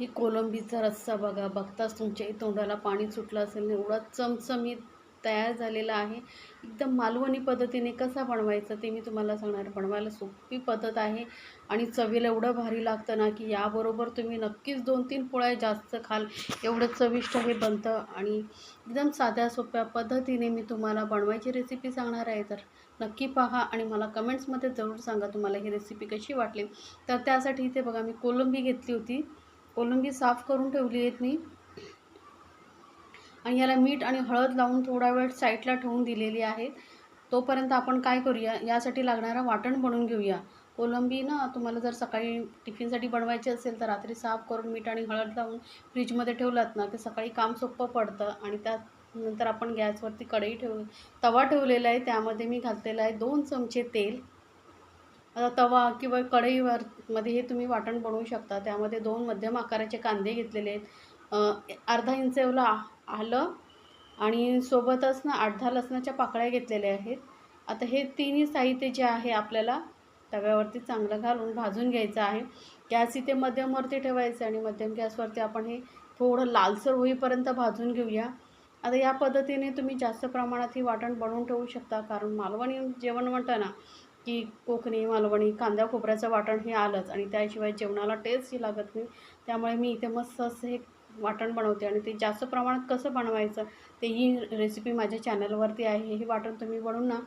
ही कोलंबीचा रस्सा बघा. बघताच तुमच्याही तोंडाला पाणी सुटलं असेल. एवढा चमचमीत तयार झालेला आहे. एकदम मालवणी पद्धतीने कसा बनवायचा ते मी तुम्हाला सांगणार. बनवायला सोपी पद्धत आहे. आणि चवीला एवढं भारी लागतं ना की याबरोबर तुम्ही नक्कीच दोन तीन पोळ्या जास्त खाल. एवढं चविष्ट हे बनतं. आणि एकदम साध्या सोप्या पद्धतीने मी तुम्हाला बनवायची रेसिपी सांगणार आहे. तर नक्की पहा आणि मला कमेंट्समध्ये जरूर सांगा तुम्हाला ही रेसिपी कशी वाटली. तर त्यासाठी इथे बघा मी कोलंबी घेतली होती. कोलंबी साफ करून ठेवली आहेत मी. आणि याला मीठ आणि हळद लावून थोडा वेळ साईडला ठेवून दिलेली आहे. तोपर्यंत आपण काय करूया? यासाठी लागणारं वाटण बनवून घेऊया. कोलंबी ना तुम्हाला जर सकाळी टिफिनसाठी बनवायची असेल तर रात्री साफ करून मीठ आणि हळद लावून फ्रीजमध्ये ठेवलात ना की सकाळी काम सोपं पडतं. आणि त्यानंतर आपण गॅसवरती कढई ठेवू तवा ठेवलेला आहे. त्यामध्ये मी घातलेला आहे दोन चमचे तेल. आता तवा किंवा कढईवर मध्ये हे तुम्ही वाटण बनवू शकता. त्यामध्ये दोन मध्यम आकाराचे कांदे घेतलेले आहेत. अर्धा इंच एवढं आलं आणि सोबतच ना आठ दहा लसणाच्या पाकळ्या घेतलेल्या आहेत. आता हे तिन्ही साहित्य जे आहे आपल्याला तव्यावरती चांगलं घालून भाजून घ्यायचं आहे. गॅस इथे मध्यमवरती ठेवायचं आणि मध्यम गॅसवरती आपण हे थोडं लालसर होईपर्यंत भाजून घेऊया. आता या पद्धतीने तुम्ही जास्त प्रमाणात ही वाटण बनवून ठेवू शकता. कारण मालवणी जेवण म्हणतं ना की कोकणी मालवणी कांदा खोबऱ्याचं वाटण हे आलंच आणि त्याशिवाय जेवणाला टेस्टही लागत नाही. त्यामुळे मी इथे मस्त असं हे वाटण बनवते आणि ते जास्त प्रमाणात कसं बनवायचं ते ही रेसिपी माझ्या चॅनलवरती आहे. हे वाटण तुम्ही बनवून ना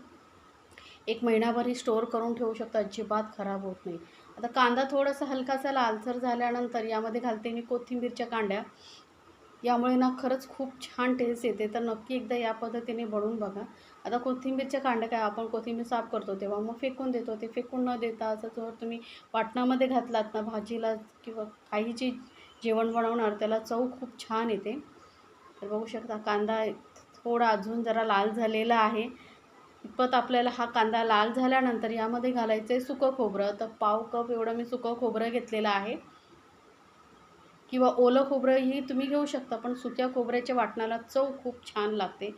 एक महिनाभरही स्टोअर करून ठेवू शकता. अजिबात खराब होत नाही. आता कांदा थोडासा हलकासा लालसर झाल्यानंतर यामध्ये घालते मी कोथिंबीरच्या कांड्या. यामुळे ना खरंच खूप छान टेस्ट येते. तर नक्की एकदा या पद्धतीने बनवून बघा. आता कोथिंबीरच्या कांड्या काय आपण कोथिंबीर साफ करतो तेव्हा मग फेकून देतो. ते फेकून न देता असं जर तुम्ही वाटणामध्ये घातलात ना भाजीला किंवा काही जे जेवण बनवणार त्याला चव खूप छान येते. तर बघू शकता कांदा थोडा अजून जरा लाल झालेला आहे. इतपत आपल्याला हा कांदा लाल झाल्यानंतर यामध्ये घालायचं आहे सुकं खोबरं. तर पाव कप एवढं मी सुकं खोबरं घेतलेलं आहे. किंवा ओलं खोबरंही तुम्ही घेऊ शकता पण सुक्या खोबऱ्याच्या वाटणाला चव खूप छान लागते.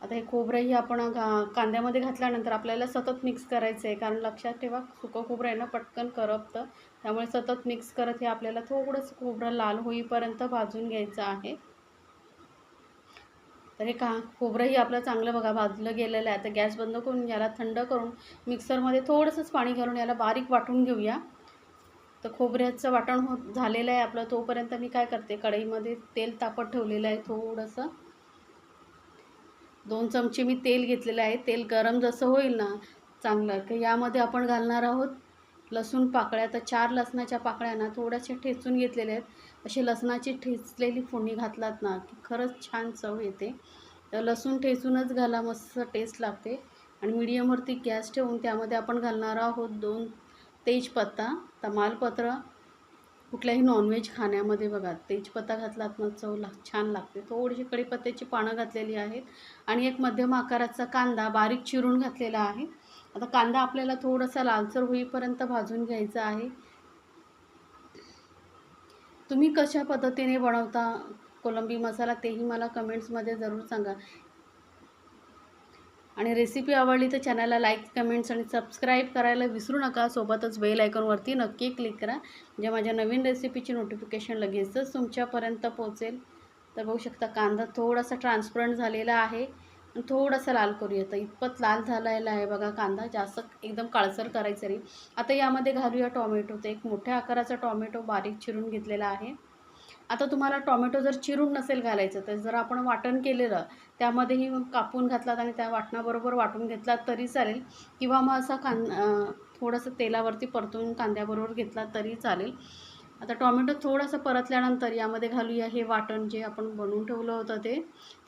आता हे खोबरंही आपण घा कांद्यामध्ये घातल्यानंतर आपल्याला सतत मिक्स करायचं आहे कारण लक्षात ठेवा सुकं खोबरं आहे ना पटकन करपतं. त्यामुळे सतत मिक्स करत हे आपल्याला थोडंसं खोबरं लाल होईपर्यंत भाजून घ्यायचं आहे. तर हे का खोबरंही आपलं चांगलं बघा भाजलं गेलेलं आहे. आता गॅस बंद करून याला थंड करून मिक्सरमध्ये थोडंसंच पाणी घालून याला बारीक वाटून घेऊया. तर खोबऱ्याचं वाटण होत झालेलं आहे आपलं. तोपर्यंत मी काय करते कढईमध्ये तेल तापत ठेवलेलं आहे थोडंसं. दोन चमचे मी तेल घेतलेलं आहे. तेल गरम जसं होईल ना चांगलं. की यामध्ये आपण घालणार आहोत लसूण पाकळ्या. तर चार लसणाच्या पाकळ्या ना थोड्याशा ठेचून घेतलेल्या आहेत. अशी लसणाची ठेचलेली फोडणी घातलात ना की खरंच छान चव येते. तर लसूण ठेचूनच घाला मस्त टेस्ट लागते. आणि मिडियमवरती गॅस ठेवून त्यामध्ये आपण घालणार आहोत दोन तेजपत्ता. तमालपत्र कुठल्याही नॉनव्हेज खाण्यामध्ये बघा तेजपत्ता घातलात ना चव लाग छान लागते. थोडीशी कढीपत्त्याची पानं घातलेली आहेत आणि एक मध्यम आकाराचा कांदा बारीक चिरून घातलेला आहे. आता कांदा आपल्याला थोडासा लालसर होईपर्यंत भाजून घ्यायचा आहे. तुम्ही कशा पद्धतीने बनवता? कोलंबी मसाला तेही मला कमेंट्समध्ये जरूर सांगा. आणि रेसिपी आवडली तर चॅनलला लाईक कमेंट्स आणि सबस्क्राईब करायला विसरू नका. सोबतच बेल आयकॉनवरती नक्की क्लिक करा. म्हणजे माझ्या नवीन रेसिपीची नोटिफिकेशन लगेचच तुमच्यापर्यंत पोहोचेल. तर बघू शकता कांदा थोडासा ट्रान्सपरंट झालेला आहे. आणि थोडासा लाल करूया. तर इतपत लाल झालेला आहे बघा कांदा. जास्त एकदम काळसर करायचं नाही. आता यामध्ये घालूया टॉमॅटो. तर एक मोठ्या आकाराचा टॉमॅटो बारीक चिरून घेतलेला आहे. आता तुम्हाला टॉमॅटो जर चिरून नसेल घालायचं तर जर आपण वाटण केलेलं त्यामध्येही कापून घातलात आणि त्या वाटणाबरोबर वाटून घेतलात तरी चालेल. किंवा मग असा कां थोडंसं तेलावरती परतून कांद्याबरोबर घेतला तरी चालेल. आता टॉमॅटो थोडंसं परतल्यानंतर यामध्ये घालूया हे वाटण जे आपण बनवून ठेवलं होतं ते.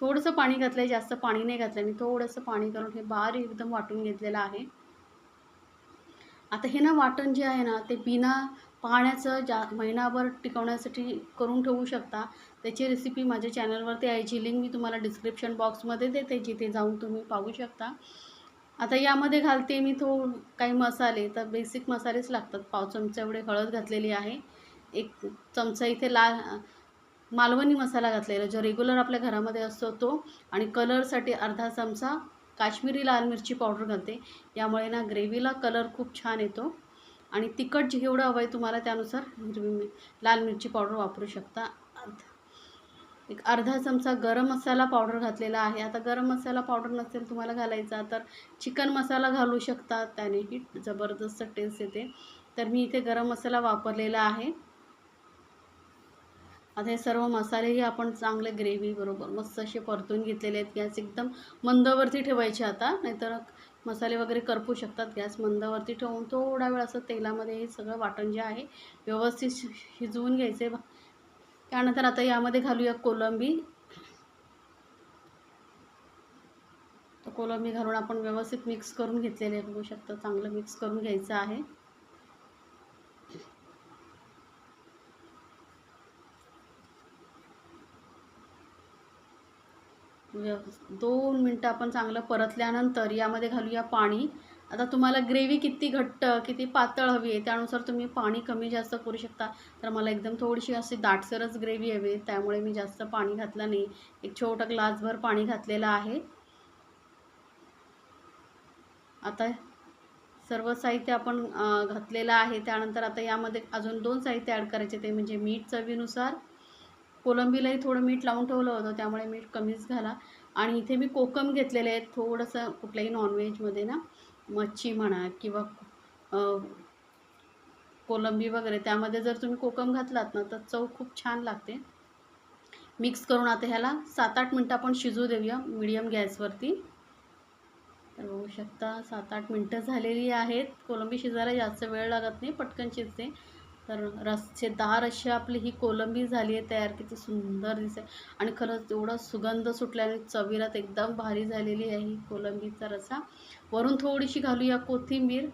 थोडंसं पाणी घातलं आहे जास्त पाणी नाही घातलं आणि थोडंसं पाणी करून हे बारीक एकदम वाटून घेतलेलं आहे. आता हे ना वाटण जे आहे ना ते बिना पाण्याचं जा महिनाभर टिकवण्यासाठी करून ठेवू शकता. त्याची रेसिपी माझ्या चॅनलवरती आहे. जी लिंक मी तुम्हाला डिस्क्रिप्शन बॉक्समध्ये देते जिथे जाऊन तुम्ही पाहू शकता. आता यामध्ये घालते मी थो काही मसाले. तर बेसिक मसालेच लागतात. पाव चमचा एवढे हळद घातलेली आहे. एक चमचा इथे लाल मालवणी मसाला घातलेला जो रेग्युलर आपल्या घरामध्ये असतो तो. आणि कलरसाठी अर्धा चमचा काश्मीरी लाल मिरची पावडर घालते. यामुळे ना ग्रेव्हीला कलर खूप छान येतो. आणि तिखट जेवढं हवं आहे तुम्हाला त्यानुसार म्हणजे हिरवी मि लाल मिरची पावडर वापरू शकता. एक अर्धा चमचा गरम मसाला पावडर घातलेला आहे. आता गरम मसाला पावडर नसेल तुम्हाला घालायचा तर चिकन मसाला घालू शकता. त्यानेही जबरदस्त टेस्ट येते. तर मी इथे गरम मसाला वापरलेला आहे. आता हे सर्व मसालेही आपण चांगले ग्रेव्हीबरोबर मस्त असे परतून घेतलेले आहेत. गॅस एकदम मंदवरती ठेवायचे आता. नाहीतर मसाले वगैरे करपू शकतात. गॅस मंदावरती ठेवून थोडा वेळ असं तेलामध्ये हे सगळं वाटण जे आहे व्यवस्थित शि शिजवून घ्यायचं. आहे त्यानंतर आता यामध्ये घालूया कोलंबी. तर कोलंबी घालून आपण व्यवस्थित मिक्स करून घेतलेले आहे बघू शकता चांगलं मिक्स करून घ्यायचं आहे. दोन मिनटं आपण चांगलं परतल्यानंतर यामध्ये घालूया पाणी. आता तुम्हाला ग्रेव्ही किती घट्ट किती पातळ हवी आहे त्यानुसार तुम्ही पाणी कमी जास्त करू शकता. तर मला एकदम थोडीशी अशी दाटसरच ग्रेव्ही हवी आहे त्यामुळे मी जास्त पाणी घातलं नाही. एक छोटा ग्लासभर पाणी घातलेलं आहे. आता सर्व साहित्य आपण घातलेलं आहे. त्यानंतर आता यामध्ये अजून दोन साहित्य ॲड करायचे ते म्हणजे मीठ चवीनुसार कोलंबीलाही थोडं मीठ लावून ठेवलं होतं त्यामुळे मीठ कमीच घाला आणि इथे मी कोकम घेतलेले आहेत थोडंसं कुठल्याही नॉनव्हेजमध्ये ना मच्छी म्हणा किंवा कोलंबी वगैरे त्यामध्ये जर तुम्ही कोकम घातलात ना तर चव खूप छान लागते. मिक्स करून आता ह्याला सात आठ मिनटं आपण शिजू देऊया मीडियम गॅसवरती. तर बघू शकता सात आठ मिनटं झालेली आहेत. कोलंबी शिजायला जास्त वेळ लागत नाही पटकन शिजते. तर रस्सेदार अशी आपली ही कोलंबी झाली आहे तयार किती सुंदर दिसते. आणि खरंच एवढा सुगंध सुटल्याने चवीरात एकदम भारी झालेली आहे ही कोलंबीचा रसा. वरून थोडीशी घालूया कोथिंबीर.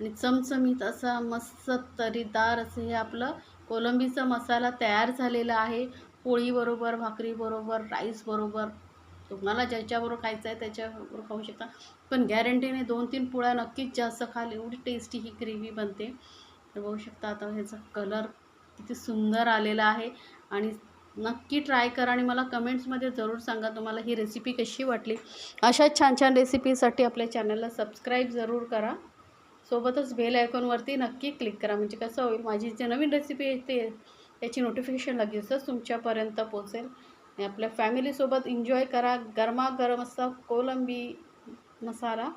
आणि चमचमीत असा मस्त तरीदार असं हे आपलं कोलंबीचा मसाला तयार झालेला आहे. पोळीबरोबर भाकरीबरोबर राईसबरोबर तुम्हाला ज्याच्याबरोबर खायचं आहे त्याच्याबरोबर खाऊ शकता. पण गॅरंटीने दोन तीन पोळ्या नक्कीच जास्त खाल एवढी टेस्टी ही ग्रेव्ही बनते. तर बघू शकता आता ह्याचा कलर किती सुंदर आलेला आहे. आणि नक्की ट्राय करा आणि मला कमेंट्समध्ये जरूर सांगा तुम्हाला ही रेसिपी कशी वाटली. अशाच छान छान रेसिपीसाठी आपल्या चॅनलला सबस्क्राईब जरूर करा. सोबतच बेल आयकॉनवरती नक्की क्लिक करा. म्हणजे कसं होईल माझी जे नवीन रेसिपी येते त्याची नोटिफिकेशन लगेचच तुमच्यापर्यंत पोचेल आणि आपल्या फॅमिलीसोबत एन्जॉय करा. गरमागरम असा कोलंबी मसाला